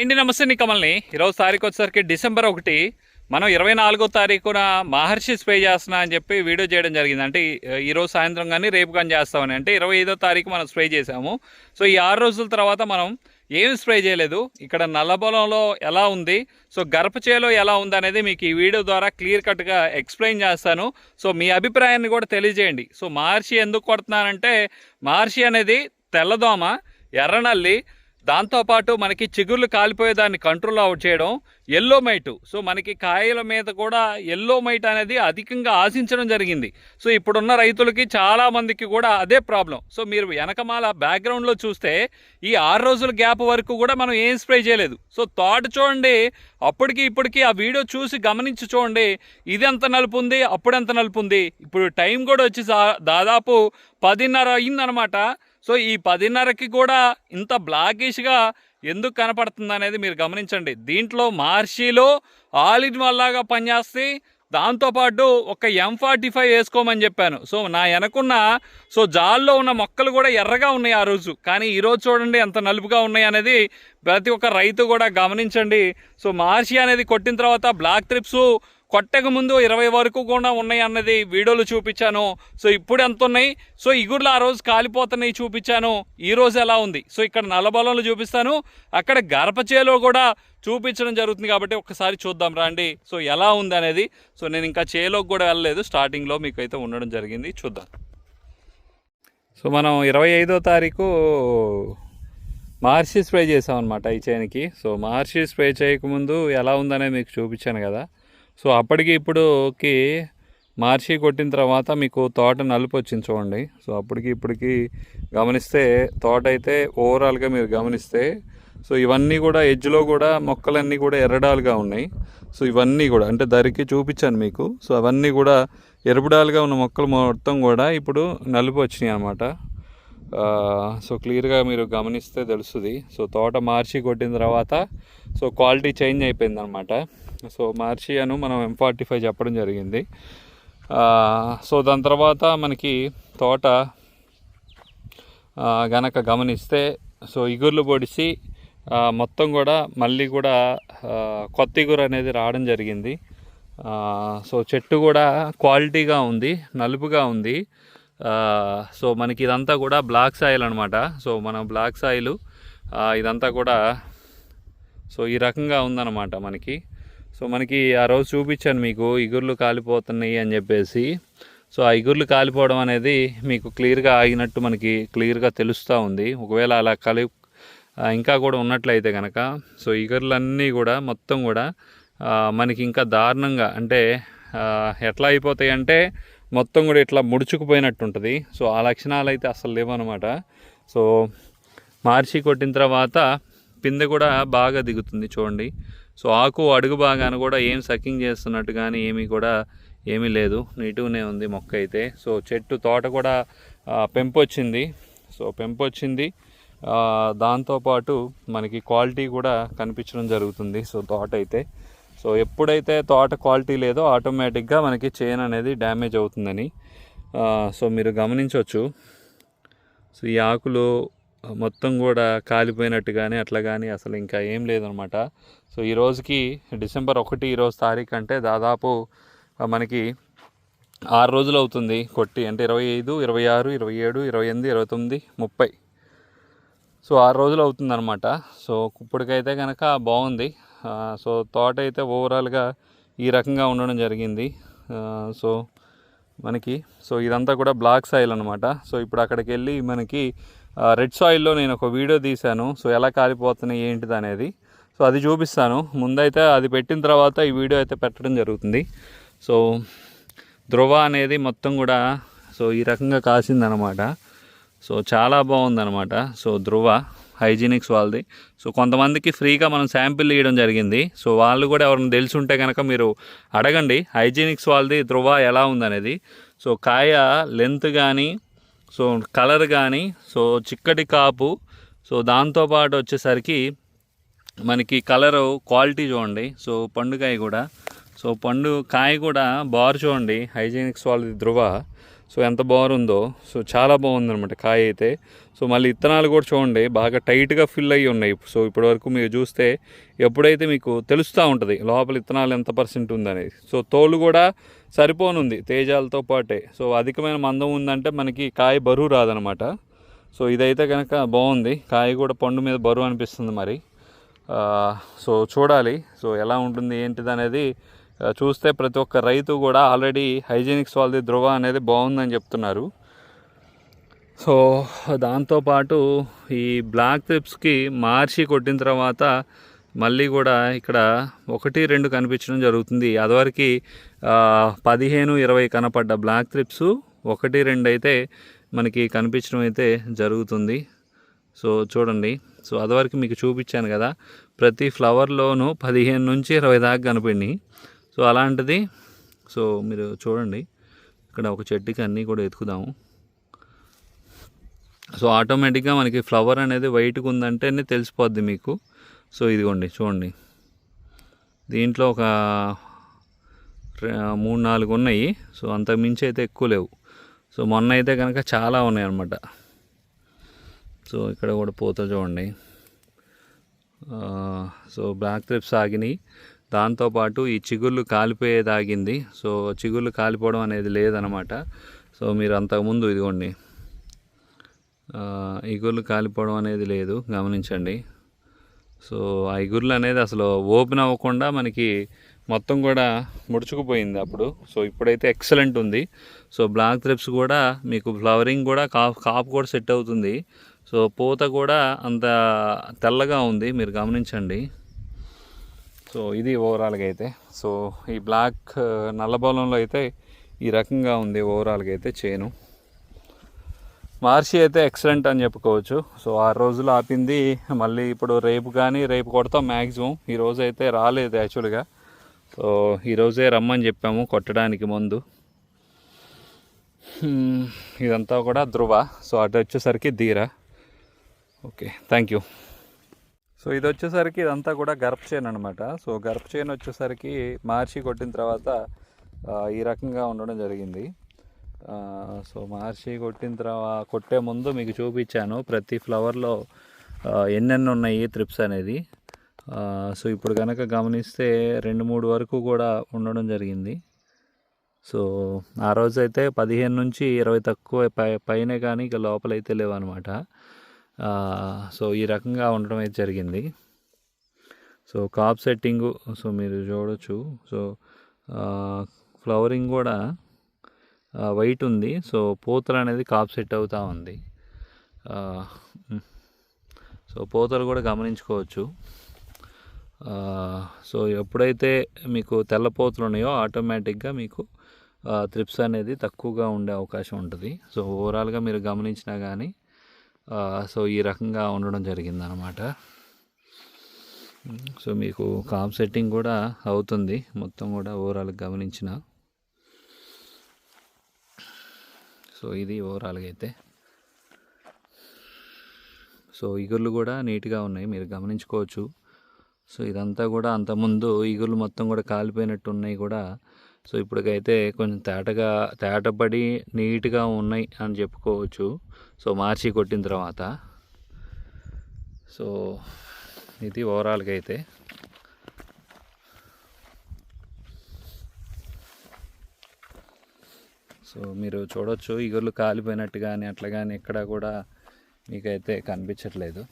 ఇంటి నమస్తే నీ కమల్ని? ఈరోజు తారీఖు వచ్చేసరికి డిసెంబర్ ఒకటి. మనం ఇరవై నాలుగో తారీఖున మహర్షి స్ప్రే చేస్తున్నా అని చెప్పి వీడియో చేయడం జరిగింది. అంటే ఈరోజు సాయంత్రం కానీ రేపు కానీ చేస్తామని. అంటే ఇరవై ఐదో తారీఖు మనం స్ప్రే చేసాము సో ఈ ఆరు రోజుల తర్వాత మనం ఏం స్ప్రే చేయలేదు. ఇక్కడ నల్లబొలంలో ఎలా ఉంది? సో గర్భచేలో ఎలా ఉంది అనేది మీకు ఈ వీడియో ద్వారా క్లియర్ కట్గా ఎక్స్ప్లెయిన్ చేస్తాను. సో మీ అభిప్రాయాన్ని కూడా తెలియజేయండి. సో మహర్షి ఎందుకు కొడుతున్నానంటే మహర్షి అనేది తెల్లదోమ ఎర్రనల్లి దాంతోపాటు మనకి చిగుర్లు కాలిపోయేదాన్ని కంట్రోల్ అవుట్ చేయడం ఎల్లో మైట్ సో మనకి కాయల మీద కూడా ఎల్లో మైట్ అనేది అధికంగా ఆశించడం జరిగింది. సో ఇప్పుడున్న రైతులకి చాలా మందికి కూడా అదే ప్రాబ్లం సో మీరు వెనకమాల బ్యాక్గ్రౌండ్లో చూస్తే ఈ ఆరు రోజుల గ్యాప్ వరకు కూడా మనం ఏం స్ప్రే చేయలేదు. సో తోట చూడండి అప్పటికి ఇప్పటికి ఆ వీడియో చూసి గమనించి చూడండి ఇది ఎంత నలుపు ఉంది అప్పుడు ఎంత నలుపు ఉంది. ఇప్పుడు టైం కూడా వచ్చి దాదాపు పదిన్నర అయిందనమాట సో ఈ పదిన్నరకి కూడా ఇంత బ్లాకిష్గా ఎందుకు కనపడుతుంది అనేది మీరు గమనించండి. దీంట్లో మహర్షిలో ఆల్ ఇన్ వల్లాగా పనిచేస్తే దాంతోపాటు ఒక ఎం ఫార్టీ ఫైవ్ వేసుకోమని చెప్పాను. సో నా వెనకున్న సో జాల్లో ఉన్న మొక్కలు కూడా ఎర్రగా ఉన్నాయి ఆ రోజు. కానీ ఈరోజు చూడండి ఎంత నలుపుగా ఉన్నాయి అనేది ప్రతి ఒక్క రైతు కూడా గమనించండి. సో మహర్షి అనేది కొట్టిన తర్వాత బ్లాక్ ట్రిప్స్ కొట్టక ముందు ఇరవై వరకు కూడా ఉన్నాయి అన్నది వీడియోలు చూపించాను. సో ఇప్పుడు ఎంత ఉన్నాయి? సో ఇగుర్లు ఆ రోజు కాలిపోతున్నాయి చూపించాను. ఈ రోజు ఎలా ఉంది? సో ఇక్కడ నల్లబలంలో చూపిస్తాను. అక్కడ గర్భచేలో కూడా చూపించడం జరుగుతుంది కాబట్టి ఒకసారి చూద్దాం రండి. సో ఎలా ఉంది అనేది? సో నేను ఇంకా చేలోకి కూడా వెళ్ళలేదు. స్టార్టింగ్లో మీకు అయితే ఉండడం జరిగింది. చూద్దాం. సో మనం ఇరవై ఐదో తారీఖు మహర్షి స్ప్రే చేసాం అనమాట ఈ చేనికి. సో మహర్షి స్ప్రే చేయకముందు ఎలా ఉందనే మీకు చూపించాను కదా. సో అప్పటికి ఇప్పుడుకి మార్చి కొట్టిన తర్వాత మీకు తోట నలుపు వచ్చింది చూడండి. సో అప్పటికి ఇప్పటికి గమనిస్తే తోట అయితే ఓవరాల్గా మీరు గమనిస్తే సో ఇవన్నీ కూడా ఎడ్జ్లో కూడా మొక్కలన్నీ కూడా ఎర్రడాలుగా ఉన్నాయి. సో ఇవన్నీ కూడా అంటే ధరికి చూపించాను మీకు. సో అవన్నీ కూడా ఎరుపుడాలుగా ఉన్న మొక్కలు మొత్తం కూడా ఇప్పుడు నలుపు వచ్చినాయి అనమాట సో క్లియర్గా మీరు గమనిస్తే తెలుస్తుంది. సో తోట మార్చి కొట్టిన తర్వాత సో క్వాలిటీ చేంజ్ అయిపోయింది అనమాట సో మార్షియాను మనం ఎం ఫార్టీ ఫైవ్ చెప్పడం జరిగింది. సో దాని తర్వాత మనకి తోట గనక గమనిస్తే సో ఇగుర్లు పొడిచి మొత్తం కూడా మళ్ళీ కూడా కొత్త ఇగురు అనేది రావడం జరిగింది. సో చెట్టు కూడా క్వాలిటీగా ఉంది నలుపుగా ఉంది. సో మనకి ఇదంతా కూడా బ్లాక్ సాయిల్ అనమాట సో మన బ్లాక్ సాయిల్ ఇదంతా కూడా సో ఈ రకంగా ఉందన్నమాట మనకి. సో మనకి ఆ రోజు చూపించాను మీకు ఇగుర్లు కాలిపోతున్నాయి అని చెప్పేసి. సో ఆ ఇగుర్లు కాలిపోవడం అనేది మీకు క్లియర్గా ఆగినట్టు మనకి క్లియర్గా తెలుస్తూ ఉంది. ఒకవేళ అలా కలి ఇంకా కూడా ఉన్నట్లయితే కనుక సో ఇగుర్లన్నీ కూడా మొత్తం కూడా మనకి ఇంకా దారుణంగా అంటే ఎట్లా అయిపోతాయి అంటే మొత్తం కూడా ఇట్లా ముడుచుకుపోయినట్టు ఉంటుంది సో ఆ లక్షణాలు అయితే అసలు లేవన్నమాట. సో మార్చి కొట్టిన తర్వాత పిందె కూడా బాగా దిగుతుంది చూడండి. సో ఆకు అడుగు భాగాన కూడా ఏం సకింగ్ చేస్తున్నట్టు కానీ ఏమీ కూడా ఏమీ లేదు. నీటుగానే ఉంది మొక్క అయితే. సో చెట్టు తోట కూడా పెంపొచ్చింది. వచ్చింది సో పెంపు వచ్చింది దాంతోపాటు మనకి క్వాలిటీ కూడా కనిపించడం జరుగుతుంది. సో తోట అయితే. సో ఎప్పుడైతే తోట క్వాలిటీ లేదో ఆటోమేటిక్గా మనకి చైన్ అనేది డ్యామేజ్ అవుతుందని సో మీరు గమనించవచ్చు సో ఈ ఆకులు మొత్తం కూడా కాలిపోయినట్టు కానీ అట్లా కానీ అసలు ఇంకా ఏం లేదనమాట. సో ఈ రోజుకి డిసెంబర్ ఒకటి ఈరోజు తారీఖు అంటే దాదాపు మనకి ఆరు రోజులు అవుతుంది కొట్టి. అంటే ఇరవై ఐదు ఇరవై ఆరు ఇరవై ఏడు ఇరవై ఎనిమిది ఇరవై తొమ్మిది ముప్పై. సో ఆరు రోజులు అవుతుందన్నమాట సో ఇప్పటికైతే కనుక బాగుంది. సో తోట అయితే ఓవరాల్గా ఈ రకంగా ఉండడం జరిగింది. సో మనకి సో ఇదంతా కూడా బ్లాక్ సాయిల్ అనమాట. సో ఇప్పుడు అక్కడికి వెళ్ళి మనకి రెడ్ సాయిల్లో నేను ఒక వీడియో తీశాను. సో ఎలా కాలిపోతున్నాయి ఏంటిది అనేది. సో అది చూపిస్తాను. ముందైతే అది పెట్టిన తర్వాత ఈ వీడియో అయితే పెట్టడం జరుగుతుంది. సో ధ్రువ అనేది మొత్తం కూడా సో ఈ రకంగా కాసిందనమాట. సో చాలా బాగుందనమాట. సో ధ్రువ హైజీనిక్స్ వాళ్ళది. సో కొంతమందికి ఫ్రీగా మనం శాంపిల్ ఇవ్వడం జరిగింది. సో వాళ్ళు కూడా ఎవరైనా తెలిసి ఉంటే కనుక మీరు అడగండి. హైజీనిక్స్ వాళ్ళది ధ్రువ ఎలా ఉందనేది. సో కాయ లెంత్ కానీ సో కలర్ కానీ సో చిక్కటి కాపు సో దాంతోపాటు వచ్చేసరికి మనకి కలరు క్వాలిటీ చూడండి. సో పండుకాయ కూడా సో పండు కాయ కూడా బార్ చూడండి. హైజీనిక్స్ వాళ్ళది ధృవ. సో ఎంత బాగుందో. సో చాలా బాగుంది అనమాట కాయ అయితే. సో మళ్ళీ ఇత్తనాలు కూడా చూడండి బాగా టైట్గా ఫిల్ అయ్యి ఉన్నాయి. సో ఇప్పటివరకు మీరు చూస్తే ఎప్పుడైతే మీకు తెలుస్తూ ఉంటుంది లోపల ఇత్తనాలు ఎంత పర్సెంట్ ఉందనేది సో తోలు కూడా సరిపోనుంది తేజాలతో పాటే. సో అధికమైన మందం ఉందంటే మనకి కాయ బరువు రాదనమాట సో ఇదైతే కనుక బాగుంది. కాయ కూడా పండు మీద బరువు అనిపిస్తుంది మరి. సో చూడాలి. సో ఎలా ఉంటుంది ఏంటిది అనేది చూస్తే ప్రతి ఒక్క రైతు కూడా ఆల్రెడీ హైజీనిక్స్ వాళ్ళది ధృవ అనేది బాగుందని చెప్తున్నారు. సో దాంతోపాటు ఈ బ్లాక్ త్రిప్స్కి మార్చి కొట్టిన తర్వాత మళ్ళీ కూడా ఇక్కడ ఒకటి రెండు కనిపించడం జరుగుతుంది. అదివరకు పదిహేను ఇరవై కనపడ్డ బ్లాక్ త్రిప్స్ ఒకటి రెండు అయితే మనకి కనిపించడం అయితే జరుగుతుంది. సో చూడండి. సో అదివరకు మీకు చూపించాను కదా ప్రతి ఫ్లవర్లోనూ పదిహేను నుంచి ఇరవై దాకా కనిపిండి సో అలాంటిది సో మీరు చూడండి ఇక్కడ ఒక చెట్టుకి అన్నీ కూడా ఎతుకుదాము సో ఆటోమేటిక్గా మనకి ఫ్లవర్ అనేది వైట్గా ఉందంటేనే తెలిసిపోద్ది మీకు. సో ఇదిగోండి చూడండి. దీంట్లో ఒక మూడు నాలుగు ఉన్నాయి. సో అంతకు మించి అయితే ఎక్కువ లేవు. సో మొన్న అయితే కనుక చాలా ఉన్నాయి అన్నమాట. సో ఇక్కడ కూడా పోతా చూడండి. సో బ్లాక్ ట్రిప్స్ ఆగినాయి. దాంతోపాటు ఈ చిగుళ్ళు కాలిపోయేదాగింది. సో చిగుళ్ళు కాలిపోవడం అనేది లేదనమాట. సో మీరు అంతకుముందు ఇదిగోండి. ఇగుళ్ళు ఇగుర్లు కాలిపోవడం అనేది లేదు. గమనించండి. సో ఆ ఇగుర్లు అనేది అసలు ఓపెన్ అవ్వకుండా మనకి మొత్తం కూడా ముడుచుకుపోయింది అప్పుడు. సో ఇప్పుడైతే ఎక్సలెంట్ ఉంది. సో బ్లాక్ త్రిప్స్ కూడా మీకు ఫ్లవరింగ్ కూడా కాప్ కాపు కూడా సెట్ అవుతుంది. సో పూత కూడా అంత తెల్లగా ఉంది. మీరు గమనించండి. సో ఇది ఓవరాల్గా అయితే. సో ఈ బ్లాక్ uh, నల్లబోలంలో అయితే ఈ రకంగా ఉంది ఓవరాల్గా అయితే చేను మార్చి అయితే ఎక్సలెంట్ అని చెప్పుకోవచ్చు. సో ఆ రోజులు ఆపింది మళ్ళీ ఇప్పుడు రేపు కానీ రేపు కొడతాం మ్యాక్సిమం ఈ అయితే రాలేదు యాక్చువల్గా సో ఈరోజే రమ్మని చెప్పాము కొట్టడానికి ముందు. Hmm, ఇదంతా కూడా ధృవ. సో అటు వచ్చేసరికి Dheera. Okay thank you so ఇది వచ్చేసరికి ఇదంతా కూడా గర్భ చైన్ అనమాట సో గర్భ చైన్ వచ్చేసరికి మార్చి కొట్టిన తర్వాత ఈ రకంగా ఉండడం జరిగింది. సో మార్చి కొట్టిన తర్వాత కొట్టే ముందు మీకు చూపించాను ప్రతి ఫ్లవర్లో ఎన్నెన్ని ఉన్నాయి త్రిప్స్ అనేది. సో ఇప్పుడు కనుక గమనిస్తే రెండు మూడు వరకు కూడా ఉండడం జరిగింది. సో ఆ రోజైతే పదిహేను నుంచి ఇరవై తక్కువ పై పైనే కానీ ఇక లోపలైతే లేవన్నమాట. సో ఈ రకంగా ఉండడం అయితే జరిగింది. సో కాప్ సెట్టింగు సో మీరు చూడొచ్చు. సో ఫ్లవరింగ్ కూడా వైట్ ఉంది. సో పూతలు అనేది కాప్ సెట్ అవుతూ ఉంది. సో పూతలు కూడా గమనించుకోవచ్చు. సో ఎప్పుడైతే మీకు తెల్ల పూతలు ఉన్నాయో ఆటోమేటిక్గా మీకు త్రిప్స్ అనేది తక్కువగా ఉండే అవకాశం ఉంటుంది. సో ఓవరాల్గా మీరు గమనించినా కానీ సో ఈ రకంగా ఉండడం జరిగింది అన్నమాట సో మీకు కామ్ సెట్టింగ్ కూడా అవుతుంది మొత్తం కూడా ఓవరాల్ గమనించిన. సో ఇది ఓవరాల్గా అయితే. సో ఇగుర్లు కూడా నీట్గా ఉన్నాయి మీరు గమనించుకోవచ్చు. సో ఇదంతా కూడా అంతకుముందు ఈగుర్లు మొత్తం కూడా కాలిపోయినట్టు ఉన్నాయి కూడా. సో ఇప్పటికైతే కొంచెం తేటగా తేటపడి నీట్గా ఉన్నాయి అని చెప్పుకోవచ్చు. సో మార్చి కొట్టిన తర్వాత. సో ఇది ఓవరాల్గా అయితే సో మీరు చూడొచ్చు. ఇగుర్లు కాలిపోయినట్టు కానీ అట్లా కానీ ఎక్కడ కూడా మీకైతే కనిపించట్లేదు.